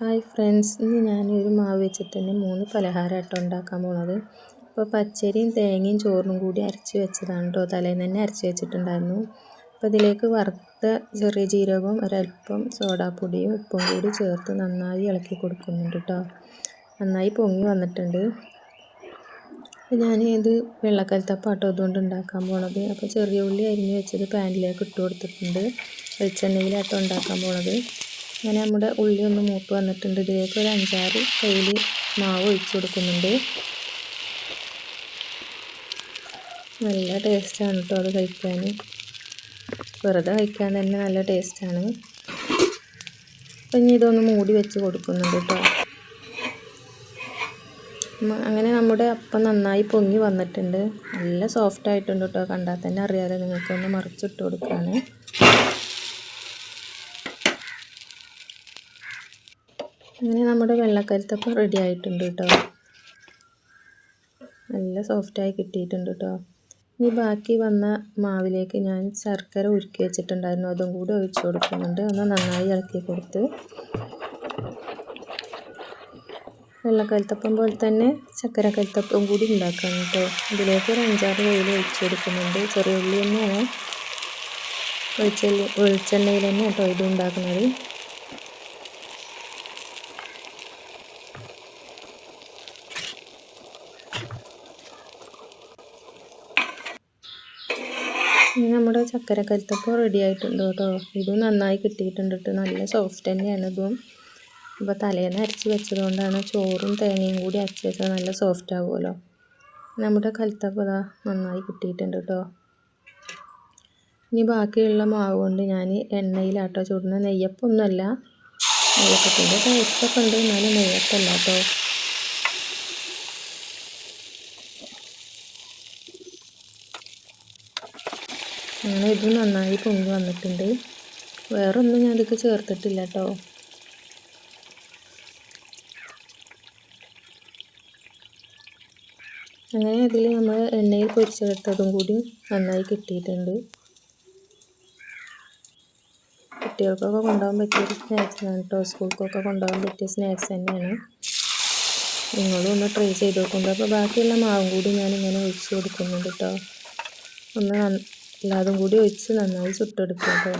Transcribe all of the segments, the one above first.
Hi friends ഇന്ന് ഞാനൊരു മാവ് വെച്ചിട്ട് തന്നെ മൂന്ന് പലഹാരമായിട്ടോ ഉണ്ടാക്കാൻ പോണത്. അപ്പോൾ പച്ചരിയും തേങ്ങയും ചോറും കൂടി അരച്ച് വെച്ചതാണ് കേട്ടോ തലേന്ന് തന്നെ അരച്ച് വെച്ചിട്ടുണ്ടായിരുന്നു. അപ്പോൾ ഇതിലേക്ക് വറുത്ത ചെറിയ ജീരകവും ഒരല്പം സോഡാപ്പൊടിയും ഉപ്പും കൂടി ചേർത്ത് നന്നായി ഇളക്കി കൊടുക്കുന്നുണ്ട് കേട്ടോ നന്നായി പൊങ്ങി വന്നിട്ടുണ്ട്. അപ്പോൾ ഞാൻ ഇത് വെള്ളക്കലത്തപ്പാട്ടോ അതുകൊണ്ട് ഉണ്ടാക്കാൻ പോണത്. അപ്പോൾ ചെറിയ ഉള്ളി അരിഞ്ഞ് വെച്ചത് പാനിലേക്ക് ഇട്ട് കൊടുത്തിട്ടുണ്ട്. വെളിച്ചെണ്ണയിലാട്ടോ ഉണ്ടാക്കാൻ പോണത്. അങ്ങനെ നമ്മുടെ ഉള്ളി ഒന്ന് മൂപ്പ് വന്നിട്ടുണ്ട്. ഇതിലേക്ക് ഒരു അഞ്ചാറ് കയ്യിൽ മാവ് ഒഴിച്ചു കൊടുക്കുന്നുണ്ട്. നല്ല ടേസ്റ്റാണ് കേട്ടോ അത് കഴിക്കാൻ. വെറുതെ കഴിക്കാൻ തന്നെ നല്ല ടേസ്റ്റാണ് അപ്പം ഇനി ഇതൊന്ന് മൂടി വെച്ച് കൊടുക്കുന്നുണ്ട് കേട്ടോ അങ്ങനെ നമ്മുടെ അപ്പം നന്നായി പൊങ്ങി വന്നിട്ടുണ്ട്. നല്ല സോഫ്റ്റ് ആയിട്ടുണ്ട് കേട്ടോ കണ്ടാൽ തന്നെ അറിയാതെ നിങ്ങൾക്കൊന്ന് മറിച്ചിട്ട് കൊടുക്കുകയാണ് അങ്ങനെ നമ്മുടെ വെള്ളക്കരുത്തപ്പം റെഡി ആയിട്ടുണ്ട് കേട്ടോ നല്ല സോഫ്റ്റായി കിട്ടിയിട്ടുണ്ട് കേട്ടോ ഇനി ബാക്കി വന്ന മാവിലേക്ക് ഞാൻ ശർക്കര ഉരുക്കി വെച്ചിട്ടുണ്ടായിരുന്നു. അതും കൂടി ഒഴിച്ചു കൊടുക്കുന്നുണ്ട്. ഒന്ന് നന്നായി ഇളക്കി കൊടുത്ത്. വെള്ളക്കലത്തപ്പം പോലെ തന്നെ ശർക്കര കരുത്തപ്പം കൂടി ഉണ്ടാക്കാം കേട്ടോ ഇതിലേക്ക് ഒരു അഞ്ചാറ് വെയിൽ ഒഴിച്ചു കൊടുക്കുന്നുണ്ട്. ചെറിയ ഉള്ളി തന്നെയാണ് വെളിച്ചെണ്ണയിൽ തന്നെ കേട്ടോ ഇത് ഉണ്ടാക്കുന്നത്. ഇനി നമ്മുടെ ചക്കര കരുത്തപ്പം റെഡി ആയിട്ടുണ്ട് കേട്ടോ. ഇതും നന്നായി കിട്ടിയിട്ടുണ്ട് കേട്ടോ. നല്ല സോഫ്റ്റ് തന്നെയാണ് ഇതും. ഇപ്പം തലേന്ന് അരച്ച് വെച്ചതുകൊണ്ടാണ് ചോറും തേങ്ങയും കൂടി അരച്ച് വെച്ചാൽ നല്ല സോഫ്റ്റ് ആകുമല്ലോ നമ്മുടെ കലത്തപ്പം നന്നായി കിട്ടിയിട്ടുണ്ട് കേട്ടോ. ഇനി ബാക്കിയുള്ള മാവ് കൊണ്ട് ഞാൻ എണ്ണയിലാട്ടോ ചൂടുന്ന നെയ്യപ്പൊന്നുമല്ല. നെയ്യപ്പത്തിന്റെ ടേസ്റ്റൊക്കെ ഉണ്ട്. എന്നാലും നെയ്യപ്പല്ല കേട്ടോ. അങ്ങനെ ഇത് നന്നായി പൊങ്ങി വന്നിട്ടുണ്ട്. വേറൊന്നും ഞാൻ ഇതൊക്കെ ചേർത്തിട്ടില്ല കേട്ടോ അങ്ങനെ അതിൽ നമ്മൾ എണ്ണയിൽ പൊരിച്ചെടുത്തതും കൂടി നന്നായി കിട്ടിയിട്ടുണ്ട്. കുട്ടികൾക്കൊക്കെ കൊണ്ടുപോകാൻ പറ്റിയ സ്നാക്സാണ് കേട്ടോ സ്കൂൾക്കൊക്കെ കൊണ്ടുപോകാൻ പറ്റിയ സ്നാക്സ് തന്നെയാണ്. നിങ്ങളും ഒന്ന് ട്രൈ ചെയ്ത് നോക്കുന്നുണ്ട് അപ്പോൾ ബാക്കിയുള്ള മാവും കൂടി ഞാനിങ്ങനെ ഒഴിച്ചു കൊടുക്കുന്നുണ്ട് കേട്ടോ ഒന്ന് എല്ലാതും കൂടി ഒഴിച്ച് നന്നായി ചുട്ടെടുക്കുക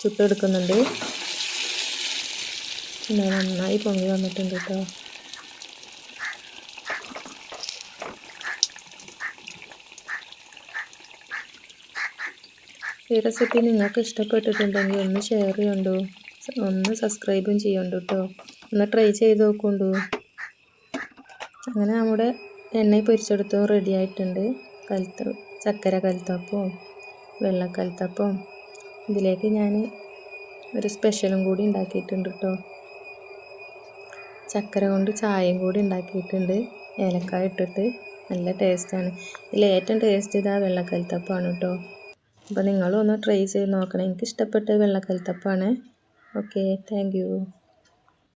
ചുട്ടെടുക്കുന്നുണ്ട്. പിന്നെ നന്നായി പൊങ്ങി വന്നിട്ടുണ്ട് കേട്ടോ ഈ റെസിപ്പി നിങ്ങൾക്ക് ഇഷ്ടപ്പെട്ടിട്ടുണ്ടെങ്കിൽ ഒന്ന് ഷെയർ ചെയ്യണ്ടു. ഒന്ന് സബ്സ്ക്രൈബും ചെയ്യണ്ടു കേട്ടോ ഒന്ന് ട്രൈ ചെയ്ത് നോക്കുണ്ടോ. അങ്ങനെ നമ്മുടെ എണ്ണ പൊരിച്ചെടുത്തോ റെഡി ആയിട്ടുണ്ട്. കലത്ത ചക്കര കൽത്തപ്പവും വെള്ളക്കൽത്തപ്പവും ഇതിലേക്ക് ഞാൻ ഒരു സ്പെഷ്യലും കൂടി ഉണ്ടാക്കിയിട്ടുണ്ട് കേട്ടോ ചക്കര കൊണ്ട് ചായയും കൂടി ഉണ്ടാക്കിയിട്ടുണ്ട്. ഏലക്കായ ഇട്ടിട്ട് നല്ല ടേസ്റ്റാണ് ഇതിൽ ഏറ്റവും ടേസ്റ്റ് ഇതാ വെള്ളക്കലത്തപ്പമാണ് കേട്ടോ അപ്പോൾ നിങ്ങളും ഒന്ന് ട്രൈ ചെയ്ത് നോക്കണം. എനിക്ക് ഇഷ്ടപ്പെട്ട വെള്ളക്കൽത്തപ്പാണ് ഓക്കെ താങ്ക്